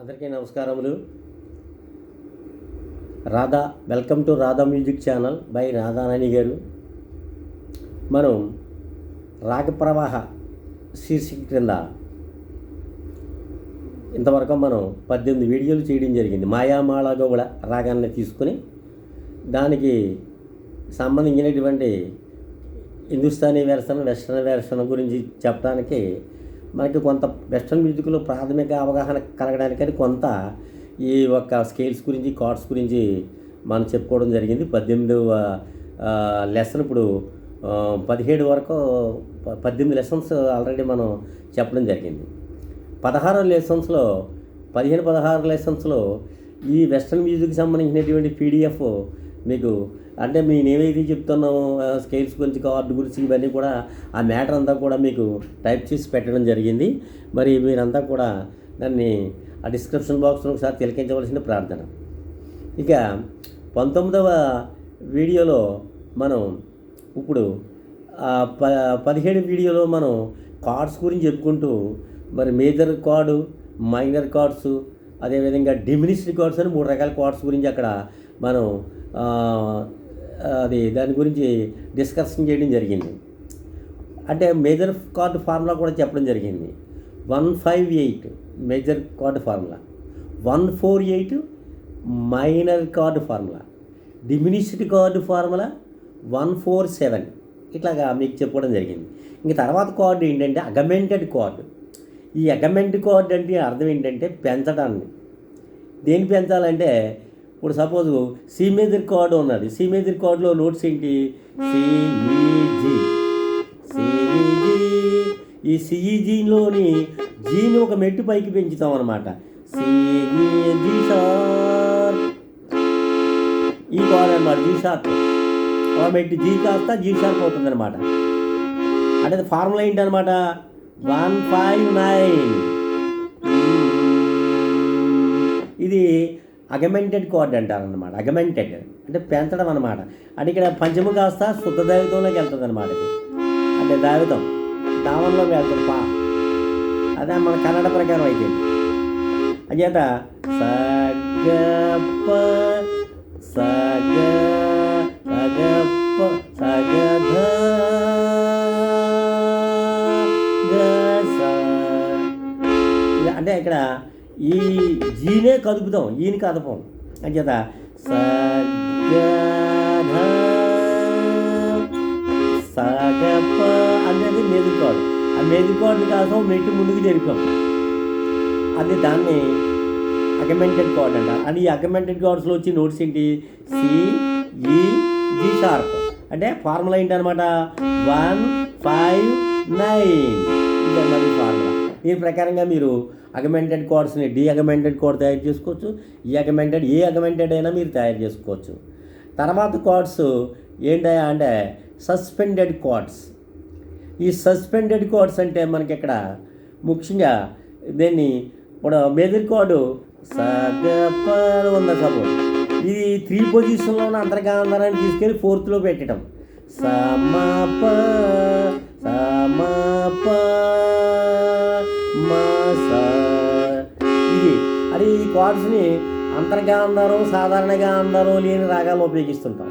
అందరికీ నమస్కారములు. Radha welcome to Radha music channel by Radhanani గారు. మనం రాగ ప్రవాహ శీర్షిక క్రింద ఇంతవరకు మనం పద్దెనిమిది వీడియోలు చేయడం జరిగింది. మాయామాళ రాగాన్ని తీసుకుని దానికి సంబంధించినటువంటి హిందుస్థానీ వెర్షన్ వెస్ట్రన్ వెర్షన్ గురించి చెప్పడానికి మనకి కొంత వెస్ట్రన్ మ్యూజిక్లో ప్రాథమిక అవగాహన కలగడానికని కొంత ఈ యొక్క స్కేల్స్ గురించి కార్డ్స్ గురించి మనం చెప్పుకోవడం జరిగింది. పద్దెనిమిదవ లెసన్ ఇప్పుడు పదిహేడు వరకు పద్దెనిమిది లెసన్స్ ఆల్రెడీ మనం చెప్పడం జరిగింది. పదహారు లెసన్స్లో పదిహేను పదహారు లెసన్స్లో ఈ వెస్ట్రన్ మ్యూజిక్కి సంబంధించినటువంటి పీడిఎఫ్ మీకు అంటే మేము ఏవైతే చెప్తున్నామో స్కేల్స్ గురించి కార్డు గురించి ఇవన్నీ కూడా ఆ మ్యాటర్ అంతా కూడా మీకు టైప్ చేసి పెట్టడం జరిగింది. మరి మీరంతా కూడా దాన్ని ఆ డిస్క్రిప్షన్ బాక్స్లో ఒకసారి తిలకించవలసిన ప్రార్థన. ఇక పంతొమ్మిదవ వీడియోలో మనం ఇప్పుడు ప పదిహేడు వీడియోలో మనం కార్డ్స్ గురించి చెప్పుకుంటూ మరి మేజర్ కార్డు మైనర్ కార్డ్స్ అదేవిధంగా డిమినిష్డ్ కార్డ్స్ అని మూడు రకాల కార్డ్స్ గురించి అక్కడ మనం అది దాని గురించి డిస్కషన్ చేయడం జరిగింది. అంటే మేజర్ కార్డ్ ఫార్ములా కూడా చెప్పడం జరిగింది. One five eight major chord formula. One four eight minor chord formula. Diminished chord formula one four seven ఇట్లాగా మీకు చెప్పుకోవడం జరిగింది. ఇంక తర్వాత కార్డు ఏంటంటే అగమెంటెడ్ కార్డు. ఈ అగమెంట్ కార్డు అంటే అర్థం ఏంటంటే పెంచడాన్ని. దేని పెంచాలంటే ఇప్పుడు సపోజ్ సి మేజర్ కార్డు ఉన్నది. సి మేజర్ కార్డులో నోట్స్ ఏంటి? C E G C E G ఈ సిఈజీలోని e జీని ఒక మెట్టు పైకి పెంచుతాం అనమాట సిఈజీ షార్ప్ ఈ కార్డ్ అనమాట జీ షార్ప్ ఒక మెట్టు జీ కాస్త జీ షార్ప్ అవుతుంది అనమాట అంటే ఫార్ములా ఏంటనమాట వన్ ఫైవ్ నైన్ ఇది అగమెంటెడ్ కార్డ్ అంటారు అనమాట అగమెంటెడ్ అంటే పెంచడం అనమాట అంటే ఇక్కడ పంచము కాస్త శుద్ధ దైవతంలోకి వెళ్తుంది అనమాట ఇది అంటే దైవతం దావంలోకి వెళ్తుంది పా అదే మన కన్నడ ప్రకారం అయితే అంచేత సగప సగ ఈ జీనే కదుపుతాం ఈయన కదపం. అంచేత సగధ సగప అనేది మెదుకోడు కార్డ్ ఆ మేజర్ కార్డు కోసం మెట్టు ముందుకు జరిపాం. అది దాన్ని అగమెంటెడ్ కార్డ్ అంట. అని ఈ అగమెంటెడ్ కార్డ్స్లో వచ్చి నోట్స్ ఏంటి? సి జీ షార్ప్ అంటే ఫార్ములా ఏంటనమాట వన్ ఫైవ్ నైన్ దీని ప్రకారంగా మీరు అగమెంటెడ్ కార్డ్స్ని డి అగమెంటెడ్ కార్డ్ తయారు చేసుకోవచ్చు ఈ అగమెంటెడ్ ఏ అగమెంటెడ్ అయినా మీరు తయారు చేసుకోవచ్చు. తర్వాత కార్డ్స్ ఏంటయా అంటే సస్పెండెడ్ కార్డ్స్ ఈ సస్పెండెడ్ కార్డ్స్ అంటే మనకి ఇక్కడ ముఖ్యంగా దీన్ని ఇప్పుడు మేజర్ కార్డు ఉంది ఉన్న సపోజ్ ఇది త్రీ పొజిషన్లో ఉన్న అంతర్గాంధారాన్ని తీసుకెళ్ళి ఫోర్త్లో పెట్టడం. సమప సమప. మస ఇది. అది ఈ కార్డ్స్ని అంతర్గాంధారం సాధారణంగా అందరూ లేని రాగాలు ఉపయోగిస్తుంటాం.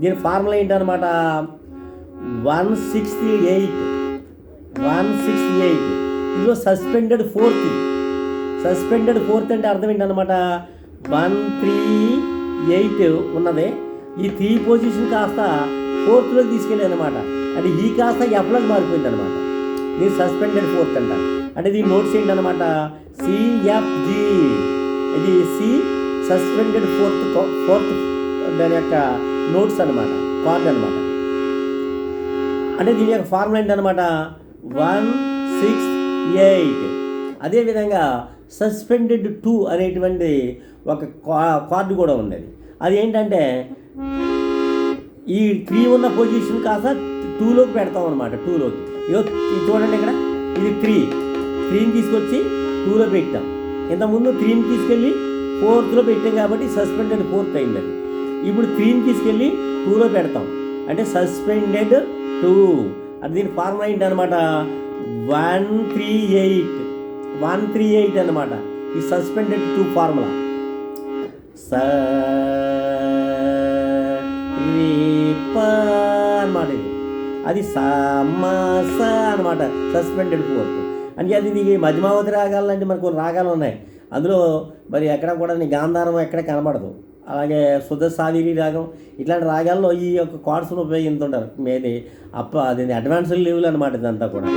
దీని formula ఏంటనమాట one sixty eight. One sixty eight. ఇదిగో సస్పెండెడ్ ఫోర్త్ సస్పెండెడ్ ఫోర్త్ అంటే అర్థం ఏంటనమాట వన్ త్రీ ఎయిట్ ఉన్నది. ఈ త్రీ పొజిషన్ కాస్త ఫోర్త్లోకి తీసుకెళ్ళి అనమాట అంటే ఈ కాస్త ఎఫ్లోకి మారిపోయింది అనమాట ఇది సస్పెండెడ్ ఫోర్త్ అంట అంటే దీని నోట్స్ ఏంటనమాట సిఎఫ్జి ఇది సి సస్పెండెడ్ ఫోర్త్ ఫోర్త్ దాని యొక్క నోట్స్ అనమాట కార్డ్ అనమాట అంటే దీని యొక్క ఫార్ములా ఏంటనమాట వన్ సిక్స్ ఎయిట్ అదేవిధంగా సస్పెండెడ్ టూ అనేటువంటి ఒక కార్డు కూడా ఉన్నది. అది ఏంటంటే ఈ త్రీ ఉన్న పొజిషన్ కాస్త టూలోకి పెడతాం అనమాట టూలోకి ఇదో ఇది చూడండి ఇక్కడ ఇది త్రీ త్రీని తీసుకొచ్చి టూలో పెట్టాం. ఇంతకుముందు త్రీని తీసుకెళ్ళి ఫోర్త్లో పెట్టాం కాబట్టి సస్పెండెడ్ ఫోర్త్ అయింది అది ఇప్పుడు త్రీని తీసుకెళ్ళి టూలో పెడతాం. అంటే సస్పెండెడ్ టూ అది దీని formula ఏంటనమాట one three eight one three eight అనమాట ఈ సస్పెండెడ్ టూ ఫార్ములా స అనమాట ఇది. అది సమాస అనమాట సస్పెండెడ్ ఫోర్త్ అంటే అది నీకు మధ్యమావతి రాగాలు లాంటి మరి కొన్ని రాగాలు ఉన్నాయి. అందులో మరి ఎక్కడ కూడా నీ గాంధారం ఎక్కడ కనబడదు. అలాగే శుద్ధ సావిరి రాగం ఇట్లాంటి రాగాల్లో ఈ యొక్క కార్డ్స్ను ఉపయోగిస్తుంటారు మేది అప్ప అది అడ్వాన్స్ లెవెల్ అనమాట ఇదంతా కూడా.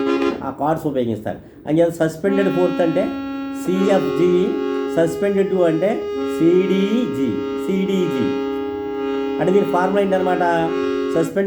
ఆ కార్డ్స్ ఉపయోగిస్తారు. అంటే సస్పెండెడ్ ఫోర్త్ అంటే C F G suspended two అంటే C D G C D G అంటే దీని ఫార్ములా ఏంటనమాట సస్పెండెడ్